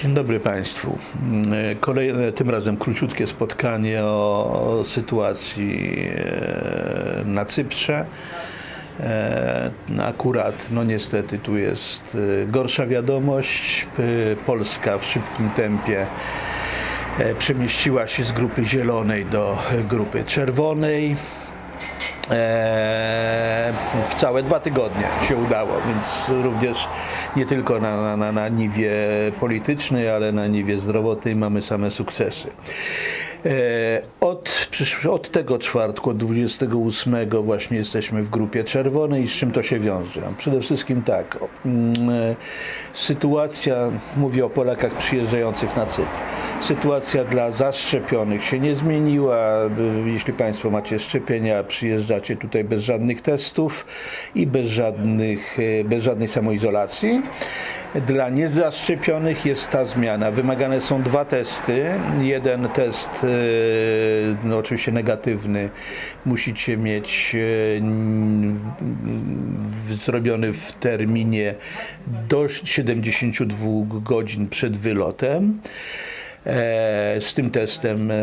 Dzień dobry Państwu. Kolejne, tym razem króciutkie spotkanie o, o sytuacji e, na Cyprze. E, Akurat, no niestety, tu jest e, gorsza wiadomość. Polska w szybkim tempie przemieściła się z grupy zielonej do grupy czerwonej. Eee, w całe dwa tygodnie się udało, więc również nie tylko na, na, na, niwie politycznej, ale na niwie zdrowotnej mamy same sukcesy. Eee, Od, od tego czwartku, od 28 właśnie jesteśmy w grupie czerwonej i z czym to się wiąże? Przede wszystkim tak, mm, e, sytuacja, mówię o Polakach przyjeżdżających na Cypr, sytuacja dla zaszczepionych się nie zmieniła. Y, Jeśli Państwo macie szczepienia, przyjeżdżacie tutaj bez żadnych testów i bez, żadnych, bez żadnej samoizolacji. Dla niezaszczepionych jest ta zmiana. Wymagane są dwa testy. Jeden test, no oczywiście negatywny, musicie mieć y, zrobiony w terminie do 72 godzin przed wylotem. E, Z tym testem e,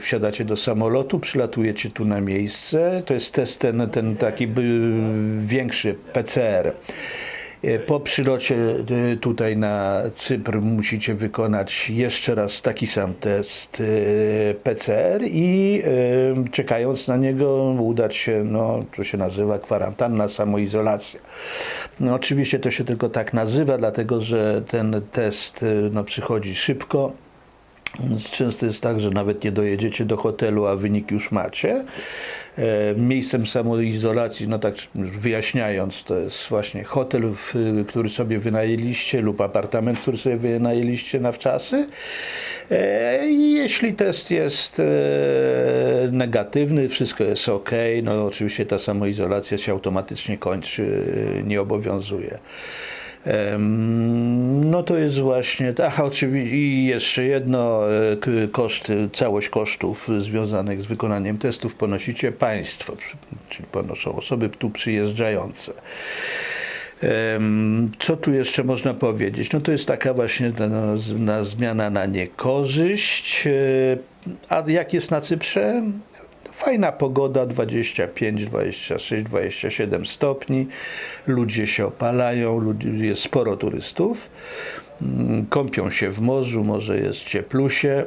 wsiadacie do samolotu, przylatujecie tu na miejsce. To jest test ten, ten taki większy PCR. E, Po przylocie e, tutaj na Cypr musicie wykonać jeszcze raz taki sam test e, PCR i czekając na niego udać się, no to się nazywa kwarantanna, samoizolacja. No, oczywiście to się tylko tak nazywa, dlatego że ten test no, przychodzi szybko. Często jest tak, że nawet nie dojedziecie do hotelu, a wynik już macie. E, Miejscem samoizolacji, no tak wyjaśniając, to jest właśnie hotel, który sobie wynajęliście lub apartament, który sobie wynajęliście na wczasy. E, jeśli test jest e, negatywny, wszystko jest ok, no oczywiście ta samoizolacja się automatycznie kończy, nie obowiązuje. No to jest właśnie, aha oczywiście i jeszcze jedno, e, k- koszty, całość kosztów związanych z wykonaniem testów ponosicie Państwo, czyli ponoszą osoby tu przyjeżdżające. Co tu jeszcze można powiedzieć? No to jest taka właśnie no, na zmiana na niekorzyść. E, A jak jest na Cyprze? Fajna pogoda, 25, 26, 27 stopni. Ludzie się opalają, jest sporo turystów. Mm, Kąpią się w morzu, może jest cieplusie.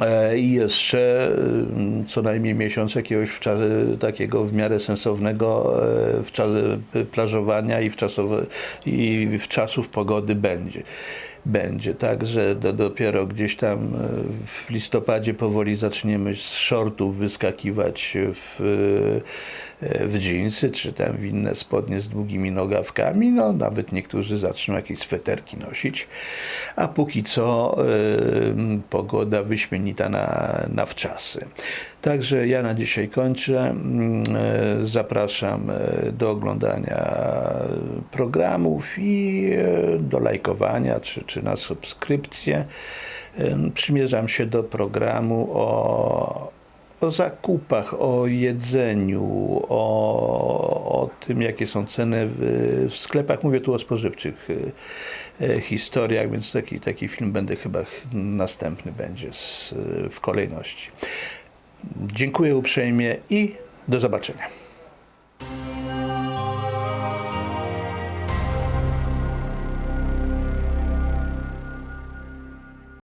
E, I jeszcze mm, co najmniej miesiąc jakiegoś takiego w miarę sensownego e, w czasie plażowania i w, czasowe, i w czasów pogody będzie. Będzie, także do, dopiero gdzieś tam e, w listopadzie powoli zaczniemy z shortów wyskakiwać w, e, w dżinsy, czy tam w inne spodnie z długimi nogawkami. No, nawet niektórzy zaczną jakieś sweterki nosić. A póki co e, pogoda wyśmienita na, na wczasy. Także ja na dzisiaj kończę. Mm, Zapraszam do oglądania programów i do lajkowania czy, czy na subskrypcję. Przymierzam się do programu o, o zakupach, o jedzeniu, o, o tym, jakie są ceny w, w sklepach. Mówię tu o spożywczych e, e, historiach, więc taki, taki film będę chyba ch- następny będzie z, w kolejności. Dziękuję uprzejmie i do zobaczenia.